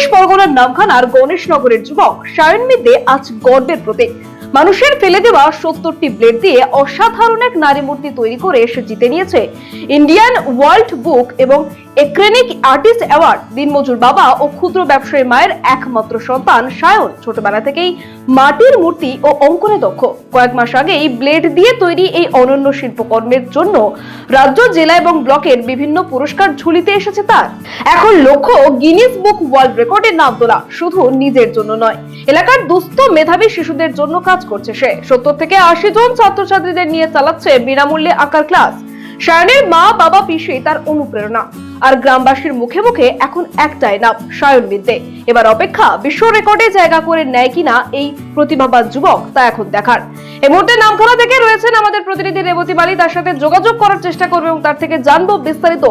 চব্বিশ পরগনার নামখানার গণেশনগরের যুবক সায়ন মিদ্দে আজ গর্বের প্রতীক। মানুষের ফেলে দেওয়া সত্তরটি ব্লেড দিয়ে অসাধারণ এক নারী মূর্তি তৈরি করে এসে জিতে নিয়েছে ইন্ডিয়ান ওয়ার্ল্ড বুক এবং এক্রেনিক আর্টিস্ট অ্যাওয়ার্ড দিনমজুর বাবা ও ক্ষুদ্র ব্যবসায়ী মায়ের একমাত্র সন্তান সায়ন। ছোটবেলা থেকেই মাটির মূর্তি ও অঙ্কনে দক্ষ। কয়েক মাস আগেই ব্লেড দিয়ে তৈরি এই অনন্য শিল্পকর্মের জন্য রাজ্য, জেলা এবং ব্লকের বিভিন্ন পুরস্কার ঝুলিতে এসেছে তার। এখন লক্ষ্য গিনিস বুক ওয়ার্ল্ড রেকর্ডের নাম তোলা। শুধু নিজের জন্য নয়, এলাকার দুস্থ মেধাবী শিশুদের জন্য কাজ করছে সে। সত্তর থেকে আশি জন ছাত্রছাত্রীদের নিয়ে চালাচ্ছে বিনামূল্যে আঁকার ক্লাস সায়নের মা, বাবা, পিসে তার অনুপ্রেরণা। আর গ্রামবাসীর মুখে মুখে এখন একটাই নাম, সায়ন বিদ্যে। এবার অপেক্ষা বিশ্ব রেকর্ডে জায়গা করে নেয় কিনা এই প্রতিভাবান যুবক তা এখন দেখার। এই মুহূর্তে নামখানা থেকে রয়েছেন আমাদের প্রতিনিধি রেবতী বালি, তার সাথে যোগাযোগ করার চেষ্টা করবে এবং তার থেকে জানব বিস্তারিত।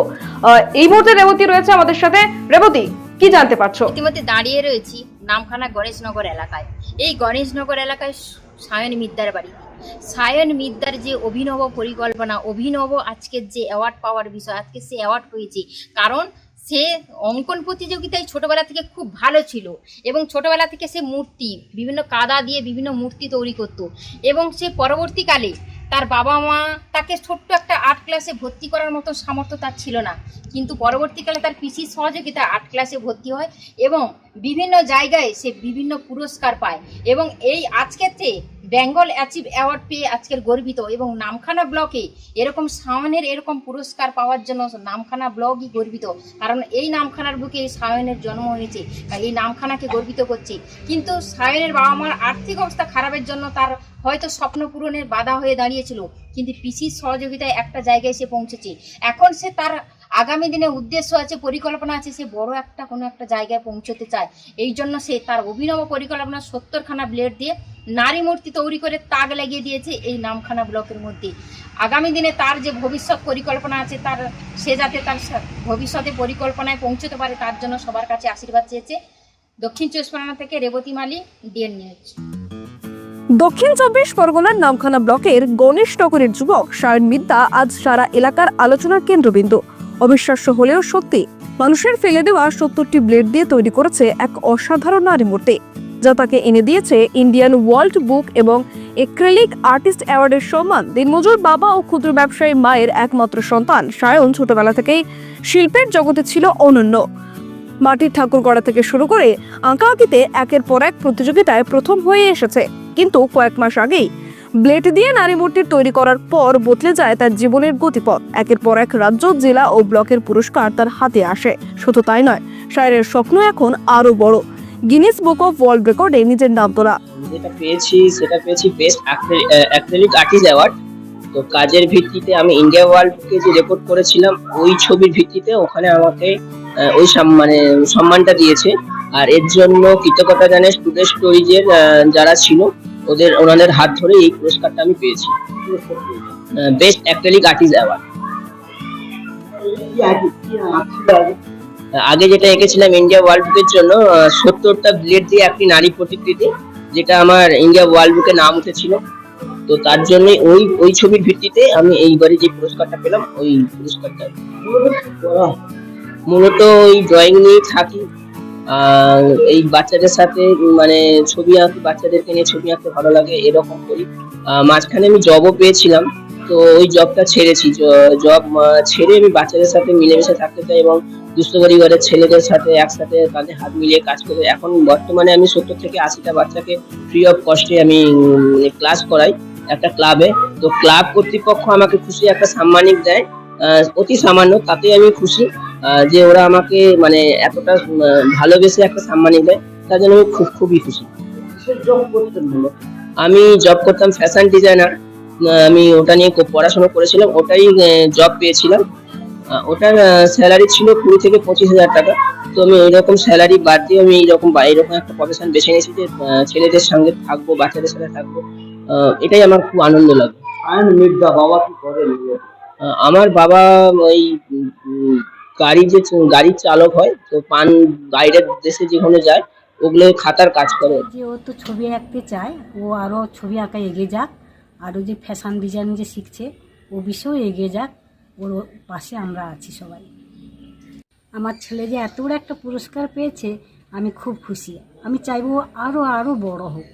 এই মুহূর্তে রেবতী রয়েছে আমাদের সাথে। রেবতী কি জানতে পারছ? ইতিমধ্যে দাঁড়িয়ে রয়েছি নামখানা গণেশনগর এলাকায়। এই গণেশনগর এলাকায় সায়ন মিদ্দার বাড়ি। সায়ন মিদ্দার যে অভিনব পরিকল্পনা, অভিনব আজকের যে অ্যাওয়ার্ড পাওয়ার বিষয়, আজকে সে অ্যাওয়ার্ড পেয়েছে। কারণ সে অঙ্কন প্রতিযোগিতায় ছোটবেলা থেকে খুব ভালো ছিল এবং ছোটবেলা থেকে সে মূর্তি, বিভিন্ন কাদা দিয়ে বিভিন্ন মূর্তি তৈরি করতো এবং সে পরবর্তীকালে তার বাবা মা তাকে ছোট্ট একটা আর্ট ক্লাসে ভর্তি করার মতো সামর্থ্য তার ছিল না। কিন্তু পরবর্তীকালে তার পিসির সহযোগিতা আর্ট ক্লাসে ভর্তি হয় এবং বিভিন্ন জায়গায় সে বিভিন্ন পুরস্কার পায় এবং এই আজকেতে বেঙ্গল অ্যাচিভ অ্যাওয়ার্ড পেয়ে আজকের গর্বিত এবং নামখানা ব্লকে এরকম সায়নের এরকম পুরস্কার পাওয়ার জন্য নামখানা ব্লকই গর্বিত। কারণ এই নামখানার বুকে এই সায়নের জন্ম হয়েছে এই নামখানাকে গর্বিত করছে। কিন্তু সায়নের বাবা মার আর্থিক অবস্থা খারাপের জন্য তার হয়তো স্বপ্ন পূরণের বাধা হয়ে দাঁড়িয়েছিল। কিন্তু পিসির সহযোগিতায় একটা জায়গায় সে পৌঁছেছে। এখন সে তার আগামী দিনে উদ্দেশ্য আছে, পরিকল্পনা আছে সে বড় একটা কোনো একটা জায়গায় পৌঁছতে চায়। এই জন্য সে তার অভিনব পরিকল্পনা সত্তরখানা ব্লেড দিয়ে নারী মূর্তি তৈরি করে তাগ লাগিয়ে দিয়েছে এই নামখানা ব্লকের মধ্যে। আগামী দিনে তার যে ভবিষ্যৎ পরিকল্পনা আছে, তার সে যাতে তার ভবিষ্যতে পরিকল্পনায় পৌঁছতে পারে, তার জন্য সবার কাছে আশীর্বাদ চেয়েছে। দক্ষিণ চব্বিশ পরগনা থেকে রেবতী মালি ডিএন নিউজ দক্ষিণ চব্বিশ পরগনার নামখানা ব্লকের গণেশনগরের যুবক সায়ন মিদ্যা আজ সারা এলাকার আলোচনার কেন্দ্রবিন্দু। অবিশ্বাস্য হলেও সত্যি, মানুষের ফেলে দেওয়া সত্তরটি ব্লেড দিয়ে তৈরি করেছে এক অসাধারণ নারী মূর্তি, যা তাকে এনে দিয়েছে ইন্ডিয়ান ওয়ার্ল্ড বুক এবং এক্রেলিক আর্টিস্ট অ্যাওয়ার্ডের সম্মান। দিনমজুর বাবা ও ক্ষুদ্র ব্যবসায়ী মায়ের একমাত্র সন্তান। সায়ন ছোটবেলা থেকেই শিল্পের জগতে ছিল অনন্য। মাটির ঠাকুর গড়া থেকে শুরু করে আঁকা আঁকিতে একের পর এক প্রতিযোগিতায় প্রথম হয়ে এসেছে। কিন্তু কয়েক মাস আগেই ব্লেড দিয়ে নারী মূর্তির তৈরি করার পর বদলে যায় তার জীবনের গতিপথ। একের পর এক রাজ্য, জেলা ও ব্লকের পুরস্কার তার হাতে আসে। শুধু তাই নয়, শায়রের স্বপ্ন এখন আরও বড়। গিনেস বুক অফ ওয়ার্ল্ড রেকর্ডে নিজের নাম তোলা। যেটা পেয়েছি, সেটা পেয়েছি বেস্ট অ্যাক্রেলিক আর্টিস্ট অ্যাওয়ার্ড তো কাজের ভিত্তিতে আমি ইন্ডিয়া ওয়ার্ল্ডকে যে রেকর্ড করেছিলাম, ওই ছবির ভিত্তিতে ওখানে আমাকে ওই মানে সম্মানটা দিয়েছে। আর এর জন্য কৃতজ্ঞতা জানাই স্টুডেন্ট স্টোরিজের যারা ছিল ওদের, ওনাদের হাত ধরে এই পুরস্কারটা আমি পেয়েছি। বেস্ট অ্যাক্রেলিক আর্টিস্ট অ্যাওয়ার্ড আগে যেটা এঁকেছিলাম ইন্ডিয়া ওয়ার্ল্ড বুকের জন্য সত্তরটা ব্লেড দিয়ে একটি নারী প্রতিকৃতি, যেটা আমার ইন্ডিয়া ওয়ার্ল্ড বুকে নাম উঠেছিল। তো তার জন্যই ওই ওই ছবির ভিত্তিতে আমি এইবারে যে পুরস্কারটা পেলাম, ওই পুরস্কারটা। মূলত ওই ড্রয়িং নিয়ে থাকি। এই বাচ্চাদের সাথে মানে ছবি আঁকি, বাচ্চাদেরকে নিয়ে ছবি আঁকতে ভালো লাগে এরকম করি। মাঝখানে আমি জবও পেয়েছিলাম, তো ওই জবটা ছেড়েছি। জব ছেড়ে আমি বাচ্চাদের সাথে মিলেমিশে থাকতে চাই এবং দুস্থ পরিবারের ছেলেদের সাথে একসাথে তাদের হাত মিলিয়ে কাজ করে। এখন বর্তমানে আমি সত্তর থেকে আশিটা বাচ্চাকে ফ্রি অফ কস্টে আমি ক্লাস করাই একটা ক্লাবে তো ক্লাব কর্তৃপক্ষ আমাকে খুশি একটা সাম্মানিক দেয়। অতি সামান্য তাতে আমি খুশি। যে ওরা আমাকে মানে এতটা ভালোবেসে একটা সাম্মানিক দেয় তার জন্য আমি খুব খুবই খুশি। আমি জব করতাম ফ্যাশন ডিজাইনার আমি ওটা নিয়ে খুব পড়াশোনা করেছিলাম ওটাই জব পেয়েছিলাম। ওটার স্যালারি ছিল কুড়ি থেকে পঁচিশ হাজার টাকা। তো আমি ওইরকম স্যালারি বাদ দিয়ে আমি এইরকম বা এরকম একটা প্রফেশন বেছে নিয়েছি যে ছেলেদের সঙ্গে থাকব বাচ্চাদের সাথে থাকব। এটাই আমার খুব আনন্দ লাগে। আমার বাবা ওই গাড়ি যে গাড়ির চালক হয়, তো পান বাইরের দেশে যেখানে যায়, ওগুলো খাতার কাজ করে। যে ও তো ছবি আঁকতে চায়, ও আরও ছবি আঁকা এগিয়ে যাক আরও যে ফ্যাশন ডিজাইন যে শিখছে, ও বিষয়েও এগিয়ে যাক, ওর পাশে আমরা আছি সবাই। আমার ছেলে যে এত বড় একটা পুরস্কার পেয়েছে, আমি খুব খুশি। আমি চাইব আরও আরও বড় হোক।